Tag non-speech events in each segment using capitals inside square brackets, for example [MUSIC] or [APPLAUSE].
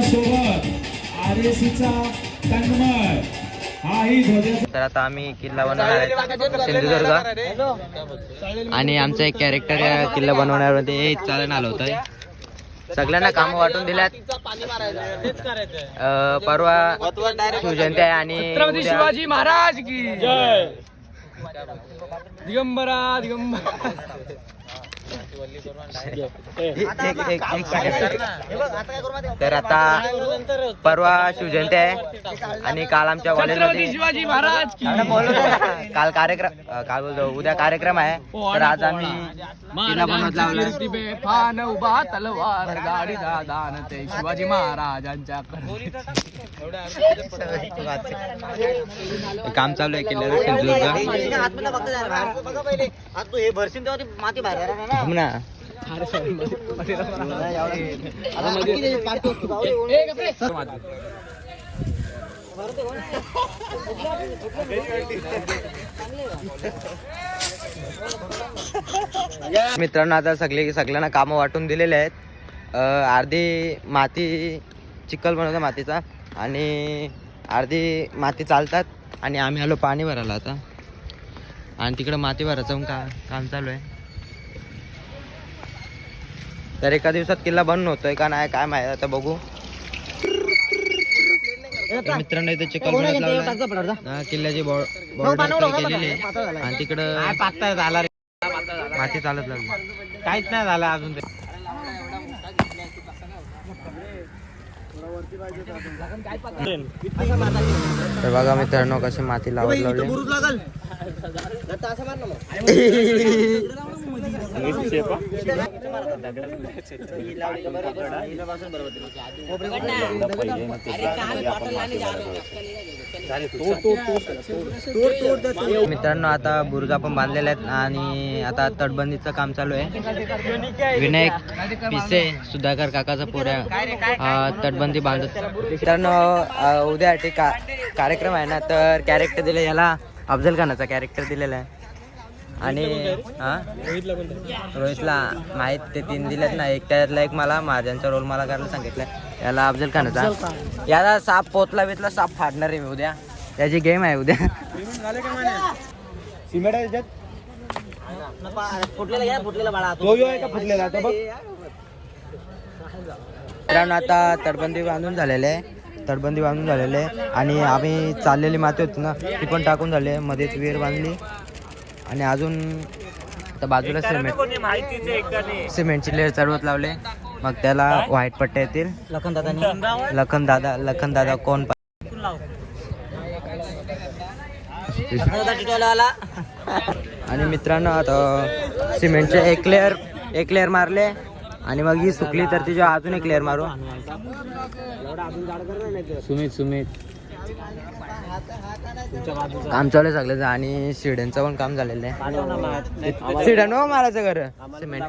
त्याच्यासोबत R S सीचा तन्मय. हाही ध्वजाचा तर आता आम्ही किल्ला बनवणार आहे. सिंधुदुर्ग. आणि आमचा एक कॅरेक्टर या किल्ला बनवण्यामध्ये चालून आलं होतं. सगळ्यांना काम वाटून दिल्यात. अं, परवा शिवजयंती आहे आणि छत्रपती उद्या- शिवाजी महाराज की जय. दिगंबरा दिगंबरा एक- एक- एक- एक second. तर आता परवा शिवजयंती आहे आणि काल आमच्या कॉलेजमध्ये शिवाजी महाराज की काल कार्यक्रम काल बोलतो उद्या कार्यक्रम आहे. तर आज आम्ही शिवाजी महाराजांच्या काम चालू आहे किल्ल्यावर सिंधुदुर्ग. थांब ना. मित्रांनो आता सगळे सगळ्यांना कामं वाटून दिलेले आहेत. अर्धी माती चिखल बनवतो मातीचा. आणि अर्धी माती चालतात आणि आम्ही आलो पाणी भरायला आता. आणि तिकडं माती भरायचं का काम चालू आहे. तर एका दिवसात किल्ला बंद होतोय का नाही काय माहिती आता बघू. तर मित्रांनो इथे चिखल किल्ल्याची बॉर्डर केलेली आहे. आणि तिकडं माती चालत लागली. काहीच नाही झालं अजून ते. तर बघा मित्रांनो कशी माती लावत लावली. [LAUGHS] [LAUGHS] मित्रांनो आता बुरुजा पण बांधलेले आहेत आणि आता तटबंदीचं काम चालू आहे. विनायक पिसे सुधाकर काकाचा पोऱ्या तटबंदी बांधत. मित्रांनो उद्या का कार्यक्रम आहे ना तर कॅरेक्टर दिले याला. अफजल खानाचा कॅरेक्टर दिलेला आहे. आणि हा? रोहितला माहीत ते तीन दिलेत ना. एक त्यातला एक मला महाजनचा रोल मला करायला सांगितलं याला अफजल खानाचा याला साप पोतला बितला साप फाडणार आहे मी उद्या. त्याची गेम आहे उद्या. मित्रांनो आता तटबंदी बांधून झालेले आहे. तटबंदी बांधून झालेले आहे. आणि आम्ही चाललेली माती होती ना ती पण टाकून झाली आहे. मध्येच विहीर बांधली. आणि अजून आता बाजूला सिमेंट. सिमेंटची लेअर चढवत लावले. मग त्याला व्हाईट पट्ट्या येतील. लखन दादा लखन दादा लखन दादा कोण आणि मित्रांनो आता सिमेंटचे एक लेअर एक लेअर मारले. आणि मग ही सुकली तर तिच्या अजून एक लेअर मारू. सुमित सुमित. काम चालू आहे सगळं आणि शिड्यांचं पण काम झालेलं आहे. शिड्या नो मारायचं घर. सिमेंट.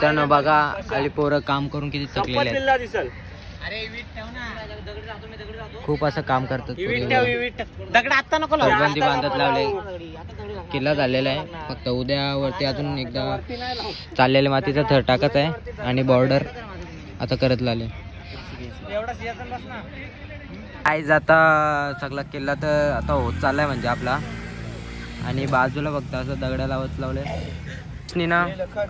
त्यानं बघा आणि पोरं काम करून किती थकलेले खूप असं काम करतात तटबंदी बांधत लावले. किल्ला झालेला आहे. फक्त उद्या वरती अजून एकदा चाललेल्या मातीचा थर टाकत आहे आणि बॉर्डर आता करत लावले आईज आता सगळा किल्ला तर आता होत चाललाय म्हणजे आपला. आणि बाजूला बघता असं दगडा लावत लावले. ना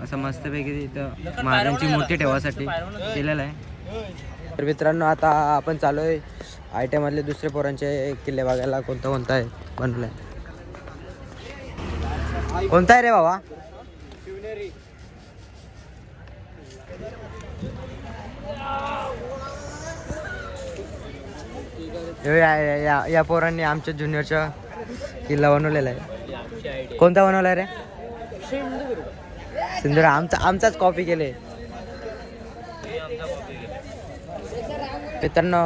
असं मस्तपैकी तिथं महाराजांची मूर्ती ठेवासाठी केलेलं आहे. तर मित्रांनो आता आपण चालू आहे आय टी मधले दुसरे पोरांचे किल्ले बघायला. कोणता कोणता आहे? बनलाय. कोणता आहे रे बाबा? या- या- या- या पोरांनी आमच्या ज्युनियरचा किल्ला बनवलेला आहे. कोणता बनवलाय रे? सिंधुरा आमचा आमचाच कॉपी केले. मित्रांनो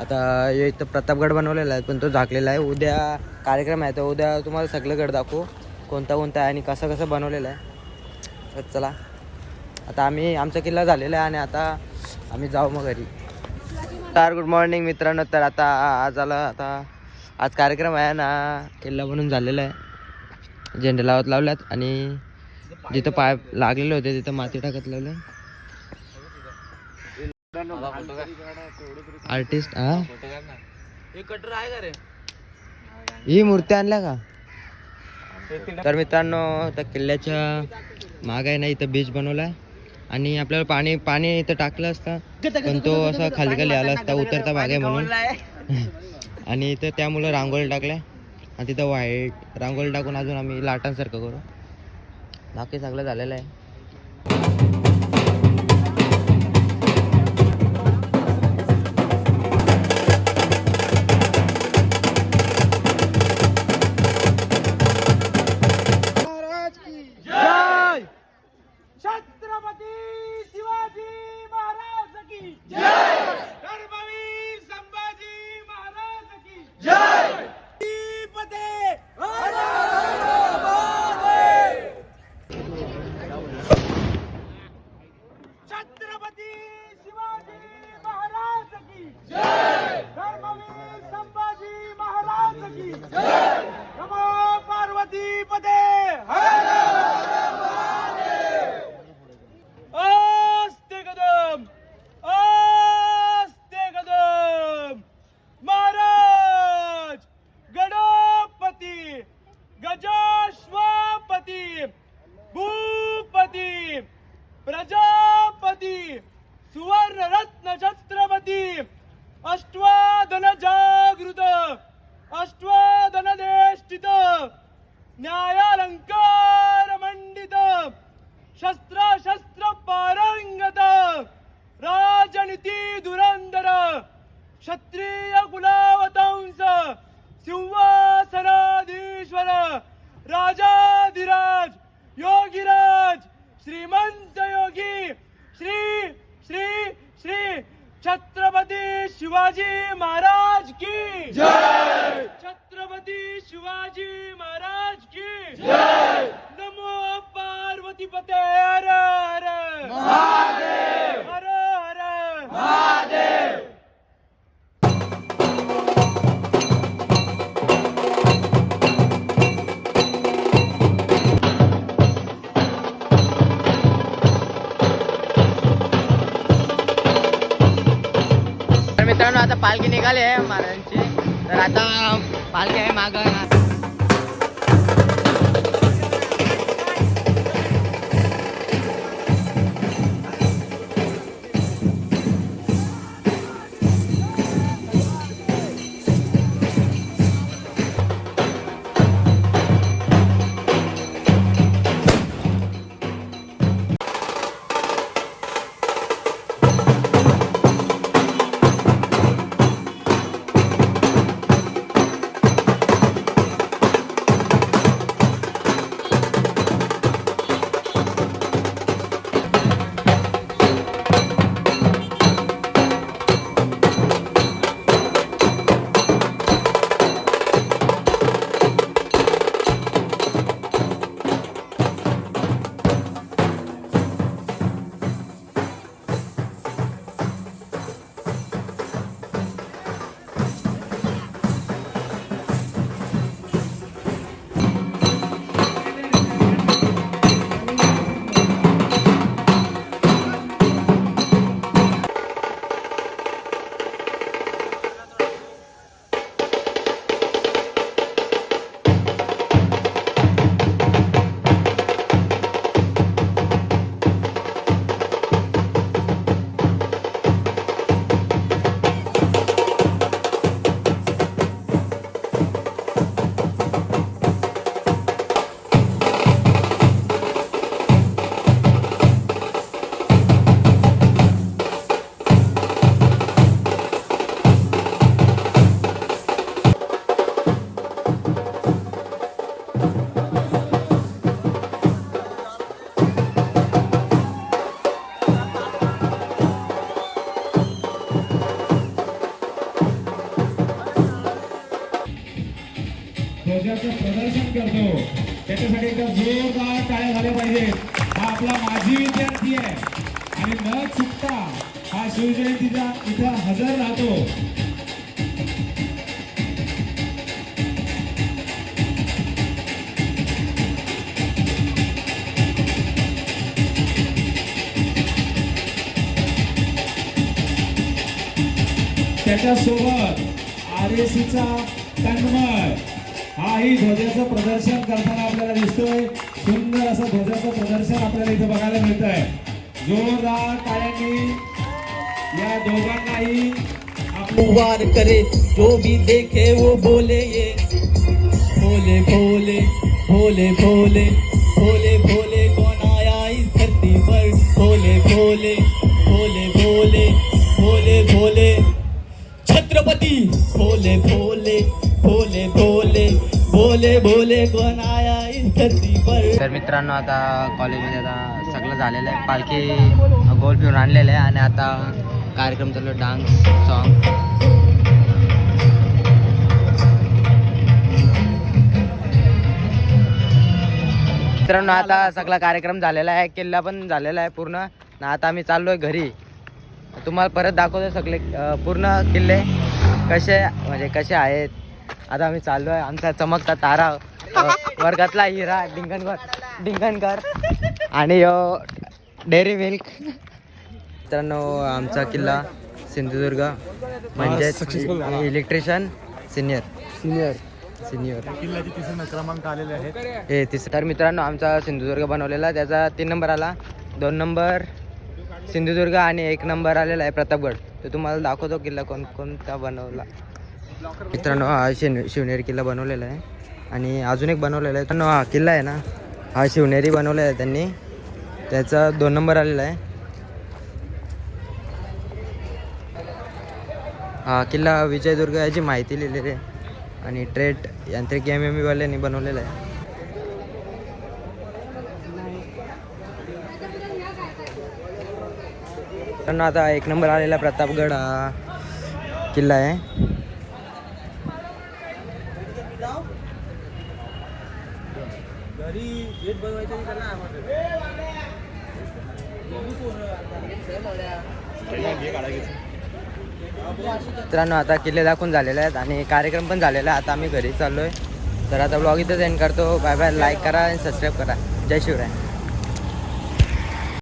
आता हे इथं प्रतापगड बनवलेला आहे पण तो झाकलेला आहे. उद्या कार्यक्रम आहे तर उद्या तुम्हाला सगळं गड दाखवू कोणता कोणता आहे आणि कसं कसं बनवलेलं आहे. तर चला. आता आम्ही आमचा किल्ला झालेला आहे आणि आता आम्ही जाऊ मग घरी. तर गुड मॉर्निंग मित्रांनो. तर आता आज आला आता आज कार्यक्रम आहे ना किल्ला बनून झालेला आहे. झेंडे लावत लावल्यात आणि जिथं पाय लागलेले होते तिथं माती टाकत लावले. आर्टिस्ट हा कटर आहे का रे? ही मूर्ती आणल्या का? तर मित्रांनो त्या किल्ल्याच्या माग आहे ना इथं बीच बनवलाय. आणि आपल्याला पाणी पाणी इथं टाकलं असतं. पण तो असा खाली खाली आला असता उतरता भाग आहे म्हणून. [LAUGHS] आणि इथं त्यामुळं रांगोळी टाकल्या. आणि तिथं व्हाईट रांगोळी टाकून अजून आम्ही लाटांसारखं करू. बाकी सगळं झालेलं आहे. श्रीमंत योगी श्री श्री श्री छत्रपती शिवाजी महाराज की. जय! छत्रपती शिवाजी महाराज की. जय! नमो पार्वती पते हर हर. महादेव! पालखी निघाली आहे महाराजांची तर आता पालखी आहे माग तर जे काय टाळ्या झाले पाहिजेत हा आपला माजी विद्यार्थी आहे. आणि न चुकता हा शिवजयंतीचा इथं हजर राहतो. त्याच्यासोबत आर एसीचा तन्मय. हाही ध्वजाचं प्रदर्शन करताना आपल्याला दिसतोय सुंदर असं ध्वजाचं प्रदर्शन आपल्याला इथे मिळत आहे जोरदार टाळ्यांनी या दोघांनाही वार करे जो भी देखे वो बोले ये भोले भोले भोले भोले भोले भोले कौन आया इस धरती पर भोले भोले भोले भोले भोले भोले छत्रपति भोले भोले भोले मित्रांनो आता कॉलेजमध्ये आता सगळं झालेलं आहे. पालखी गोल फिरून आणलेलं आहे आणि आता कार्यक्रम चालू आहे डान्स सॉन्ग मित्रांनो आता सगळा कार्यक्रम झालेला आहे किल्ला पण झालेला आहे पूर्ण. आणि आता आम्ही चाललो आहे घरी. तुम्हाला परत दाखवतो सगळे पूर्ण किल्ले कसे म्हणजे कसे आहेत. आता आम्ही चाललो आहे आमचा चमकता तारा वर्गातला हिरा डिंगणकर डिंगणकर आणि डेअरी मिल्क. मित्रांनो आमचा किल्ला सिंधुदुर्ग म्हणजेच इलेक्ट्रिशियन सिनियर सिनियर सिनियर किल्ल्याचे तिसरे क्रमांक आलेले आहेत. हे तिस तर मित्रांनो आमचा सिंधुदुर्ग बनवलेला त्याचा तीन नंबर आला. दोन नंबर सिंधुदुर्ग आणि एक नंबर आलेला आहे प्रतापगड. तो तुम्हाला दाखवतो किल्ला कोण कोणता बनवला. मित्रांनो हा शिव शिवनेरी किल्ला बनवलेला आहे. आणि अजून एक बनवलेला आहे. मित्रांनो हा किल्ला आहे ना हा शिवनेरी बनवलेला आहे त्यांनी. त्याचा दोन नंबर आलेला आहे. हा किल्ला विजयदुर्ग याची माहिती लिहिलेली आहे. आणि ट्रेट यांत्रिक एम एम वाल्यांनी बनवलेला आहे. मित्रांनो आता एक नंबर आलेला प्रतापगड हा किल्ला आहे. मित्रांनो आता किल्ले दाखवून झालेले आहेत आणि कार्यक्रम पण झालेला आहे. आता आम्ही घरी चाललो आहे तर आता ब्लॉग इथंच एंड करतो. बाय बाय लाईक करा आणि सबस्क्राईब करा. जय शिवराय.